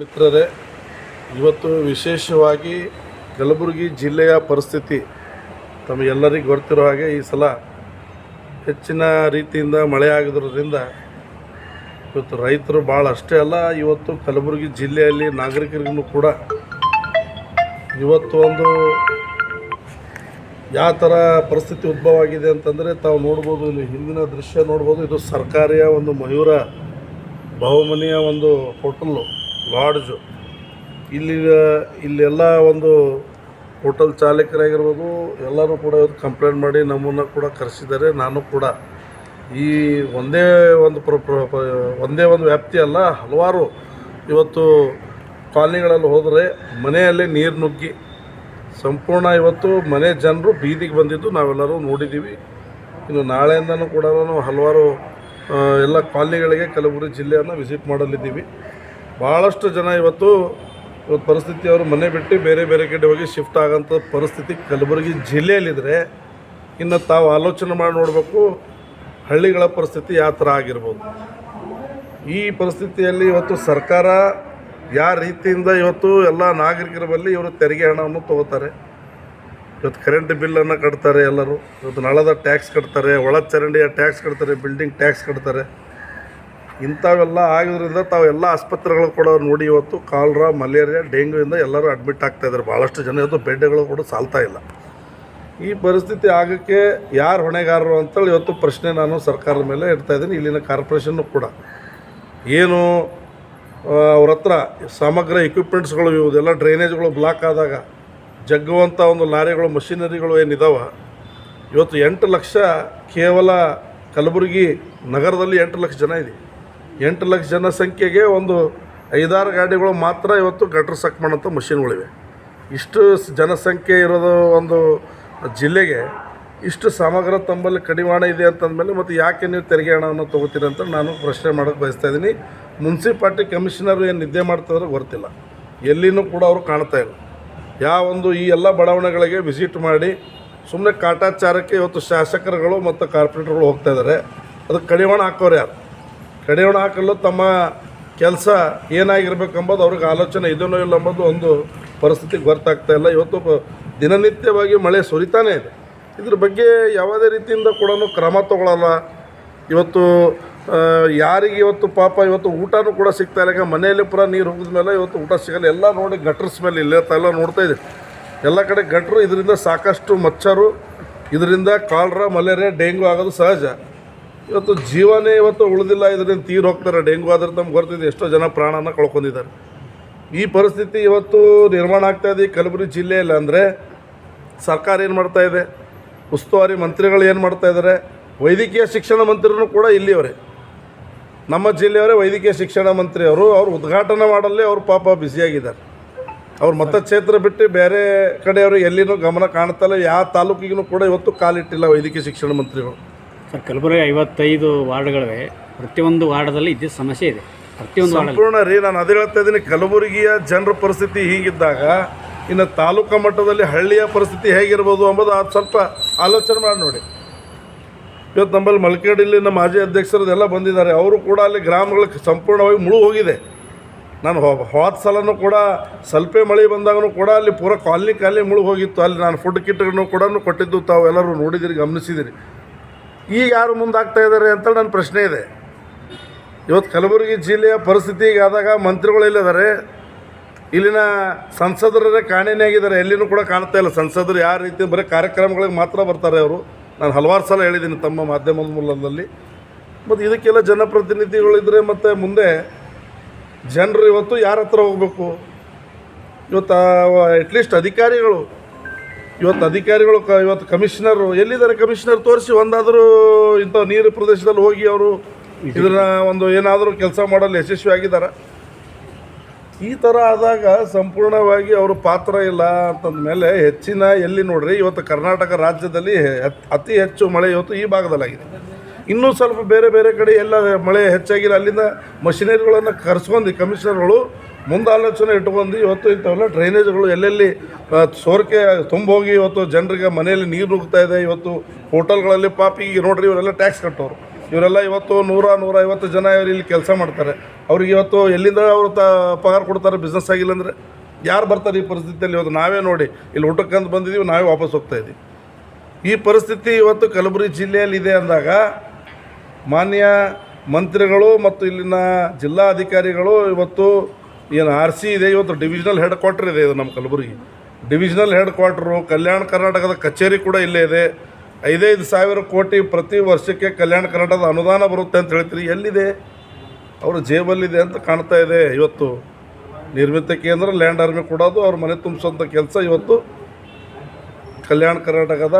ಮಿತ್ರರೇ, ಇವತ್ತು ವಿಶೇಷವಾಗಿ ಕಲಬುರಗಿ ಜಿಲ್ಲೆಯ ಪರಿಸ್ಥಿತಿ ತಮಗೆಲ್ಲರಿಗೂ ಗೊತ್ತಿರೋ ಹಾಗೆ ಈ ಸಲ ಹೆಚ್ಚಿನ ರೀತಿಯಿಂದ ಮಳೆ ಆಗಿರೋದ್ರಿಂದ ಇವತ್ತು ರೈತರು ಭಾಳ ಅಷ್ಟೇ ಅಲ್ಲ, ಇವತ್ತು ಕಲಬುರಗಿ ಜಿಲ್ಲೆಯಲ್ಲಿ ನಾಗರಿಕರಿಗೂ ಕೂಡ ಇವತ್ತು ಒಂದು ಯಾವ ಥರ ಪರಿಸ್ಥಿತಿ ಉದ್ಭವ ಆಗಿದೆ ಅಂತಂದರೆ ತಾವು ನೋಡ್ಬೋದು ಹಿಂದಿನ ದೃಶ್ಯ ನೋಡ್ಬೋದು, ಇದು ಸರ್ಕಾರಿಯ ಒಂದು ಮಯೂರ, ಬಹುಮನೆಯ ಒಂದು ಹೋಟೆಲ್ಲು. ಲಾಡ್ಜು. ಇಲ್ಲಿ ಇಲ್ಲೆಲ್ಲ ಒಂದು ಹೋಟೆಲ್ ಚಾಲಕರಾಗಿರ್ಬೋದು ಎಲ್ಲರೂ ಕೂಡ ಇವತ್ತು ಕಂಪ್ಲೇಂಟ್ ಮಾಡಿ ನಮ್ಮನ್ನು ಕೂಡ ಕರೆಸಿದ್ದಾರೆ, ನಾನು ಕೂಡ. ಈ ಒಂದೇ ಒಂದು ಪ್ರ ಒಂದೇ ಒಂದು ವ್ಯಾಪ್ತಿ ಅಲ್ಲ, ಹಲವಾರು ಇವತ್ತು ಕಾಲನಿಗಳಲ್ಲಿ ಹೋದರೆ ಮನೆಯಲ್ಲೇ ನೀರು ನುಗ್ಗಿ, ಸಂಪೂರ್ಣ ಇವತ್ತು ಮನೆ ಜನರು ಬೀದಿಗೆ ಬಂದಿದ್ದು ನಾವೆಲ್ಲರೂ ನೋಡಿದ್ದೀವಿ ಇನ್ನು ನಾಳೆಯಿಂದನೂ ಕೂಡ ನಾನು ಹಲವಾರು ಎಲ್ಲ ಕಾಲನಿಗಳಿಗೆ, ಕಲಬುರಗಿ ಜಿಲ್ಲೆಯನ್ನು ವಿಸಿಟ್ ಮಾಡಲಿದ್ದೀವಿ. ಭಾಳಷ್ಟು ಜನ ಇವತ್ತು ಇವತ್ತು ಪರಿಸ್ಥಿತಿ ಅವರು ಮನೆ ಬಿಟ್ಟು ಬೇರೆ ಬೇರೆ ಕಡೆ ಹೋಗಿ ಶಿಫ್ಟ್ ಆಗೋಂಥ ಪರಿಸ್ಥಿತಿ ಕಲಬುರಗಿ ಜಿಲ್ಲೆಯಲ್ಲಿದ್ದರೆ ಇನ್ನು ತಾವು ಆಲೋಚನೆ ಮಾಡಿ ನೋಡಬೇಕು ಹಳ್ಳಿಗಳ ಪರಿಸ್ಥಿತಿ ಯಾವ ಥರ ಆಗಿರ್ಬೋದು. ಈ ಪರಿಸ್ಥಿತಿಯಲ್ಲಿ ಇವತ್ತು ಸರ್ಕಾರ ಯಾವ ರೀತಿಯಿಂದ ಇವತ್ತು ಎಲ್ಲ ನಾಗರಿಕರ ಬಳಿ ಇವರು ತೆರಿಗೆ ಹಣವನ್ನು ತಗೋತಾರೆ. ಇವತ್ತು ಕರೆಂಟ್ ಬಿಲ್ಲನ್ನು ಕಟ್ತಾರೆ ಎಲ್ಲರೂ. ಇವತ್ತು ನಳದ ಟ್ಯಾಕ್ಸ್ ಕಟ್ತಾರೆ ಒಳ ಚರಂಡಿಯ ಟ್ಯಾಕ್ಸ್ ಕಟ್ತಾರೆ ಬಿಲ್ಡಿಂಗ್ ಟ್ಯಾಕ್ಸ್ ಕಟ್ತಾರೆ. ಇಂಥವೆಲ್ಲ ಆಗಿದ್ರಿಂದ ತಾವು ಎಲ್ಲ ಆಸ್ಪತ್ರೆಗಳು ಕೂಡ ನೋಡಿ ಇವತ್ತು ಕಾಲ್ರಾ, ಮಲೇರಿಯಾ ಡೆಂಗ್ಯೂಯಿಂದ ಎಲ್ಲರೂ ಅಡ್ಮಿಟ್ ಆಗ್ತಾ ಇದ್ದಾರೆ. ಭಾಳಷ್ಟು ಜನ ಇವತ್ತು ಬೆಡ್ಗಳು ಕೂಡ ಸಾಲ್ತಾ ಇಲ್ಲ. ಈ ಪರಿಸ್ಥಿತಿ ಆಗೋಕ್ಕೆ ಯಾರು ಹೊಣೆಗಾರರು ಅಂತೇಳಿ ಇವತ್ತು ಪ್ರಶ್ನೆ ನಾನು ಸರ್ಕಾರದ ಮೇಲೆ ಇಡ್ತಾ ಇದ್ದೀನಿ. ಇಲ್ಲಿನ ಕಾರ್ಪೊರೇಷನ್ನು ಕೂಡ. ಏನು ಅವ್ರ ಹತ್ರ ಸಮಗ್ರ ಇಕ್ವಿಪ್ಮೆಂಟ್ಸ್ಗಳು ಇವುದೆಲ್ಲ ಡ್ರೈನೇಜ್ಗಳು ಬ್ಲಾಕ್ ಆದಾಗ ಜಗ್ಗುವಂಥ ಒಂದು ಲಾರಿಗಳು ಮಷಿನರಿಗಳು ಏನಿದಾವೆ? ಇವತ್ತು ಎಂಟು ಲಕ್ಷ ಕೇವಲ ಕಲಬುರಗಿ ನಗರದಲ್ಲಿ ಎಂಟು ಲಕ್ಷ ಜನ ಇದೆ. ಎಂಟು ಲಕ್ಷ ಜನಸಂಖ್ಯೆಗೆ ಒಂದು ಐದಾರು ಗಾಡಿಗಳು ಮಾತ್ರ ಇವತ್ತು ಗಟ್ರ್ ಸಕ್ ಮಾಡೋಂಥ ಮಷಿನ್ಗಳಿವೆ. ಇಷ್ಟು ಜನಸಂಖ್ಯೆ ಇರೋದು ಒಂದು ಜಿಲ್ಲೆಗೆ ಇಷ್ಟು ಸಮಗ್ರ ತಮ್ಮಲ್ಲಿ ಕಡಿವಾಣ ಇದೆ ಅಂತಂದಮೇಲೆ ಮತ್ತು ಯಾಕೆ ನೀವು ತೆರಿಗೆ ಹಣವನ್ನು ತೊಗೋತೀರಿ ಅಂತ ನಾನು ಪ್ರಶ್ನೆ ಮಾಡೋಕ್ಕೆ ಬಯಸ್ತಾ ಇದ್ದೀನಿ. ಮುನ್ಸಿಪಾಲ್ಟಿ ಕಮಿಷನರ್ ಏನು ನಿದ್ದೆ ಮಾಡ್ತಿದ್ರೆ ಗೊತ್ತಿಲ್ಲ. ಎಲ್ಲಿನೂ ಕೂಡ ಅವರು ಕಾಣ್ತಾ ಇಲ್ಲ. ಯಾವ ಒಂದು ಈ ಎಲ್ಲ ಬಡಾವಣೆಗಳಿಗೆ ವಿಸಿಟ್ ಮಾಡಿ ಸುಮ್ಮನೆ ಕಾಟಾಚಾರಕ್ಕೆ ಇವತ್ತು ಶಾಸಕರುಗಳು ಮತ್ತು ಕಾರ್ಪೊರೇಟರ್ಗಳು ಹೋಗ್ತಾ ಇದ್ದಾರೆ. ಅದಕ್ಕೆ ಕಡಿವಾಣ ಹಾಕೋರು ಯಾರು? ಕಡಿವಾಣ ಹಾಕಲು ತಮ್ಮ ಕೆಲಸ ಏನಾಗಿರ್ಬೇಕು ಎಂಬುದು ಅವ್ರಿಗೆ ಆಲೋಚನೆ ಇದನ್ನೋ ಇಲ್ಲ ಅಂಬೋದು ಒಂದು ಪರಿಸ್ಥಿತಿ ಗೊತ್ತಾಗ್ತಾ ಇಲ್ಲ. ಇವತ್ತು ದಿನನಿತ್ಯವಾಗಿ ಮಳೆ ಸುರಿತಾನೆ ಇದೆ. ಇದ್ರ ಬಗ್ಗೆ ಯಾವುದೇ ರೀತಿಯಿಂದ ಕೂಡ ಕ್ರಮ ತಗೊಳ್ಳಲ್ಲ. ಇವತ್ತು ಯಾರಿಗೆ ಇವತ್ತು ಪಾಪ ಇವತ್ತು ಊಟನೂ ಕೂಡ ಸಿಗ್ತಾ ಇಲ್ಲ. ಮನೆಯಲ್ಲಿ ಪುರ ನೀರು ಹೋಗಿದ ಮೇಲೆ ಇವತ್ತು ಊಟ ಸಿಗಲ್ಲ. ಎಲ್ಲ ನೋಡಿ ಗಟ್ರ ಸ್ಮೆಲ್ ಇಲ್ಲೇ ಎಲ್ಲ ನೋಡ್ತಾ ಇದ್ದೀವಿ ಎಲ್ಲ ಕಡೆ ಗಟ್ರು. ಇದರಿಂದ ಸಾಕಷ್ಟು ಮಚ್ಚರು, ಇದರಿಂದ ಕಾಲ್ರಾ, ಮಲೇರಿಯಾ ಡೆಂಗ್ಯೂ ಆಗೋದು ಸಹಜ. ಇವತ್ತು ಜೀವನೇ ಇವತ್ತು ಉಳಿದಿಲ್ಲ, ಇದರಿಂದ ತೀರು ಹೋಗ್ತಾರೆ. ಡೆಂಗು ಆದರೆ ತಮ್ಗೆ ಗೊತ್ತಿದೆ, ಎಷ್ಟೋ ಜನ ಪ್ರಾಣನ ಕಳ್ಕೊಂಡಿದ್ದಾರೆ. ಈ ಪರಿಸ್ಥಿತಿ ಇವತ್ತು ನಿರ್ಮಾಣ ಆಗ್ತಾ ಇದೆ ಕಲಬುರಗಿ ಜಿಲ್ಲೆಯಲ್ಲಿ ಅಂದರೆ ಸರ್ಕಾರ ಏನು ಮಾಡ್ತಾ ಇದೆ? ಉಸ್ತುವಾರಿ ಮಂತ್ರಿಗಳು ಏನು ಮಾಡ್ತಾ ಇದ್ದಾರೆ? ವೈದ್ಯಕೀಯ ಶಿಕ್ಷಣ ಮಂತ್ರಿನೂ ಕೂಡ ಇಲ್ಲಿಯವರೇ ನಮ್ಮ ಜಿಲ್ಲೆಯವರೇ ವೈದ್ಯಕೀಯ ಶಿಕ್ಷಣ ಮಂತ್ರಿಯವರು ಅವ್ರು ಉದ್ಘಾಟನೆ ಮಾಡಲ್ಲೇ ಅವ್ರು ಪಾಪ ಬ್ಯುಸಿಯಾಗಿದ್ದಾರೆ. ಅವ್ರು ಮತಕ್ಷೇತ್ರ ಬಿಟ್ಟು ಬೇರೆ ಕಡೆಯವರು ಎಲ್ಲಿನೂ ಗಮನ ಕಾಣ್ತಲ್ಲ ಯಾವ ತಾಲೂಕಿಗೂ ಕೂಡ ಇವತ್ತು ಕಾಲಿಟ್ಟಿಲ್ಲ ವೈದ್ಯಕೀಯ ಶಿಕ್ಷಣ ಮಂತ್ರಿಗಳು. ಸರ್, ಕಲಬುರಗಿ ಐವತ್ತೈದು ವಾರ್ಡ್ಗಳಿವೆ. ಪ್ರತಿಯೊಂದು ವಾರ್ಡದಲ್ಲಿ ಇದ್ದ ಸಮಸ್ಯೆ ಇದೆ. ಪ್ರತಿಯೊಂದು ಸಂಪೂರ್ಣ ರೀ, ನಾನು ಅದೇ ಹೇಳ್ತಾ ಇದ್ದೀನಿ, ಕಲಬುರಗಿಯ ಜನರ ಪರಿಸ್ಥಿತಿ ಹೀಗಿದ್ದಾಗ, ಇನ್ನು ತಾಲೂಕು ಮಟ್ಟದಲ್ಲಿ ಹಳ್ಳಿಯ ಪರಿಸ್ಥಿತಿ ಹೇಗಿರ್ಬೋದು ಎಂಬುದು ಅದು ಸ್ವಲ್ಪ ಆಲೋಚನೆ ಮಾಡಿ ನೋಡಿ. ಇವತ್ತು ನಮ್ಮಲ್ಲಿ ಮಲ್ಕೇಡಿಲ್ಲಿ ನಮ್ಮ ಮಾಜಿ ಅಧ್ಯಕ್ಷರದೆಲ್ಲ ಬಂದಿದ್ದಾರೆ. ಅವರು ಕೂಡ ಅಲ್ಲಿ ಗ್ರಾಮಗಳು ಸಂಪೂರ್ಣವಾಗಿ ಮುಳು ಹೋಗಿದೆ. ನಾನು ಹೋದ ಸಲನೂ ಕೂಡ, ಸ್ವಲ್ಪ ಮಳೆ ಬಂದಾಗೂ ಕೂಡ ಅಲ್ಲಿ ಪೂರ ಕಾಲನಿ ಕಾಲನಿ ಮುಳುಗೋಗಿತ್ತು ಅಲ್ಲಿ ನಾನು ಫುಡ್ ಕಿಟ್ಗಳನ್ನು ಕೂಡ ಕೊಟ್ಟಿದ್ದು ತಾವು ಎಲ್ಲರೂ ನೋಡಿದಿರಿ, ಗಮನಿಸಿದಿರಿ. ಈಗ ಯಾರು ಮುಂದಾಗ್ತಾ ಇದ್ದಾರೆ ಅಂತ ನನ್ನ ಪ್ರಶ್ನೆ ಇದೆ. ಇವತ್ತು ಕಲಬುರಗಿ ಜಿಲ್ಲೆಯ ಪರಿಸ್ಥಿತಿ ಈಗ ಆದಾಗ ಮಂತ್ರಿಗಳು ಇಲ್ಲದಾರೆ ಇಲ್ಲಿನ ಸಂಸದರೇ ಕಾಣೆನೇ ಆಗಿದ್ದಾರೆ. ಎಲ್ಲಿನೂ ಕೂಡ ಕಾಣ್ತಾ ಇಲ್ಲ. ಸಂಸದರು ಯಾವ ರೀತಿ ಬರೀ ಕಾರ್ಯಕ್ರಮಗಳಿಗೆ ಮಾತ್ರ ಬರ್ತಾರೆ ಅವರು? ನಾನು ಹಲವಾರು ಸಲ ಹೇಳಿದ್ದೀನಿ ತಮ್ಮ ಮಾಧ್ಯಮದ ಮೂಲದಲ್ಲಿ. ಮತ್ತು ಇದಕ್ಕೆಲ್ಲ ಜನಪ್ರತಿನಿಧಿಗಳಿದ್ರೆ ಮತ್ತು ಮುಂದೆ ಜನರು ಇವತ್ತು ಯಾರ ಹತ್ರ ಹೋಗಬೇಕು? ಇವತ್ತು ಅಟ್ಲೀಸ್ಟ್ ಅಧಿಕಾರಿಗಳು ಇವತ್ತು ಅಧಿಕಾರಿಗಳು ಇವತ್ತು ಕಮಿಷನರು ಎಲ್ಲಿದ್ದಾರೆ ಕಮಿಷನರ್ ತೋರಿಸಿ ಒಂದಾದರೂ ಇಂಥ ನೀರು ಪ್ರದೇಶದಲ್ಲಿ ಹೋಗಿ ಅವರು ಇದನ್ನ ಒಂದು ಏನಾದರೂ ಕೆಲಸ ಮಾಡಲು ಯಶಸ್ವಿ ಆಗಿದ್ದಾರೆ? ಈ ಥರ ಆದಾಗ ಸಂಪೂರ್ಣವಾಗಿ ಅವರು ಪಾತ್ರ ಇಲ್ಲ ಅಂತಂದ ಮೇಲೆ ಹೆಚ್ಚಿನ ಎಲ್ಲಿ ನೋಡ್ರಿ, ಇವತ್ತು ಕರ್ನಾಟಕ ರಾಜ್ಯದಲ್ಲಿ ಅತಿ ಹೆಚ್ಚು ಮಳೆ ಇವತ್ತು ಈ ಭಾಗದಲ್ಲಾಗಿದೆ. ಇನ್ನೂ ಸ್ವಲ್ಪ ಬೇರೆ ಬೇರೆ ಕಡೆ ಎಲ್ಲ ಮಳೆ ಹೆಚ್ಚಾಗಿಲ್ಲ. ಅಲ್ಲಿಂದ ಮಷಿನರಿಗಳನ್ನು ಕರ್ಸ್ಕೊಂಡು ಕಮಿಷನರ್ಗಳು ಮುಂದೆ ಇಟ್ಟುಕೊಂಡು ಇವತ್ತು ಇಂಥವೆಲ್ಲ ಡ್ರೈನೇಜ್ಗಳು ಎಲ್ಲೆಲ್ಲಿ ಸೋರಿಕೆ ತುಂಬೋಗಿ ಇವತ್ತು ಜನರಿಗೆ ಮನೆಯಲ್ಲಿ ನೀರು ನುಗ್ತಾ ಇದೆ, ಇವತ್ತು ಹೋಟೆಲ್ಗಳಲ್ಲಿ ಪಾಪಿ, ಈಗ ನೋಡ್ರಿ ಇವರೆಲ್ಲ ಟ್ಯಾಕ್ಸ್ ಕಟ್ಟೋರು. ಇವರೆಲ್ಲ ಇವತ್ತು ನೂರ ನೂರ ಐವತ್ತು ಜನ ಇವರು ಇಲ್ಲಿ ಕೆಲಸ ಮಾಡ್ತಾರೆ. ಅವ್ರಿಗೆ ಇವತ್ತು ಎಲ್ಲಿಂದ ಅವರು ತ, ಪಗಾರ ಕೊಡ್ತಾರೆ ಬಿಸ್ನೆಸ್ ಆಗಿಲ್ಲ ಅಂದರೆ ಯಾರು ಬರ್ತಾರೆ ಈ ಪರಿಸ್ಥಿತಿಯಲ್ಲಿ? ಇವತ್ತು ನಾವೇ ನೋಡಿ, ಇಲ್ಲಿ ಊಟಕ್ಕಂತ ಬಂದಿದ್ದೀವಿ ನಾವೇ ವಾಪಸ್ ಹೋಗ್ತಾ ಇದ್ದೀವಿ ಈ ಪರಿಸ್ಥಿತಿ ಇವತ್ತು ಕಲಬುರಗಿ ಜಿಲ್ಲೆಯಲ್ಲಿ ಇದೆ ಅಂದಾಗ ಮಾನ್ಯ ಮಂತ್ರಿಗಳು ಮತ್ತು ಇಲ್ಲಿನ ಜಿಲ್ಲಾಧಿಕಾರಿಗಳು ಇವತ್ತು ಏನು ಆರ್ ಸಿ ಇದೆ, ಇವತ್ತು ಡಿವಿಷನಲ್ ಹೆಡ್ ಕ್ವಾರ್ಟರ್ ಇದೆ ಇದು ನಮ್ಮ Kalaburagi. Divisional headquarter Kalyana ಕರ್ನಾಟಕದ ಕಚೇರಿ ಕೂಡ ಇಲ್ಲೇ ಇದೆ. ಐದೈದು ಸಾವಿರ ಕೋಟಿ ಪ್ರತಿ ವರ್ಷಕ್ಕೆ ಕಲ್ಯಾಣ ಕರ್ನಾಟಕದ ಅನುದಾನ ಬರುತ್ತೆ ಅಂತ ಹೇಳ್ತೀರಿ. ಎಲ್ಲಿದೆ? ಅವರು ಜೇಬಲ್ಲಿದೆ ಅಂತ ಕಾಣ್ತಾ ಇದೆ. ಇವತ್ತು ನಿರ್ಮಿತ ಕೇಂದ್ರ ಲ್ಯಾಂಡ್ ಆರ್ಮಿ ಕೊಡೋದು ಅವ್ರ ಮನೆ ತುಂಬಿಸೋಂಥ ಕೆಲಸ ಇವತ್ತು ಕಲ್ಯಾಣ ಕರ್ನಾಟಕದ